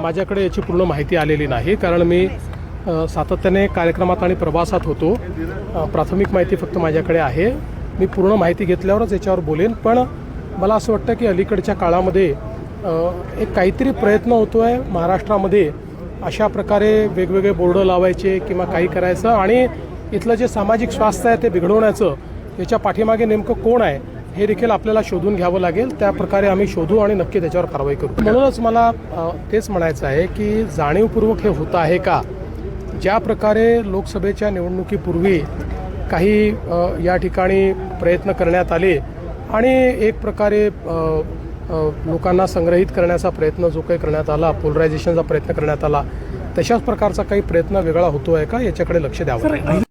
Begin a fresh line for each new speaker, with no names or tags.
माझ्याकडे याची पूर्ण माहिती आलेली नाही कारण मी सातत्याने कार्यक्रमात आणि प्रवासात होतो. प्राथमिक माहिती फक्त माझ्याकडे आहे. मी पूर्ण माहिती घेतल्यावरच याच्यावर बोलेन पण मला असं वाटतं की अलीकडच्या काळामध्ये एक काहीतरी प्रयत्न होतो आहे महाराष्ट्रामध्ये अशा प्रकारे वेगवेगळे बोर्ड लावायचे किंवा काही करायचं आणि इथलं जे सामाजिक स्वास्थ्य आहे ते बिघडवण्याचं याच्या पाठीमागे नेमकं कोण आहे? हे देखील आपल्याला शोधून घ्यावं लागेल. त्या प्रकारे आम्ही शोधू आणि नक्की त्याच्यावर कारवाई करू. म्हणूनच मला तेच म्हणायचं आहे की जाणीवपूर्वक हे होतं आहे का? ज्या प्रकारे लोकसभेच्या निवडणुकीपूर्वी काही या ठिकाणी प्रयत्न करण्यात आले आणि एक प्रकारे लोकांना संग्रहित करण्याचा प्रयत्न जो काही करण्यात आला पोलरायझेशनचा प्रयत्न करण्यात आला तशाच प्रकारचा काही प्रयत्न वेगळा होतो आहे का? याच्याकडे लक्ष द्यावं. लागेल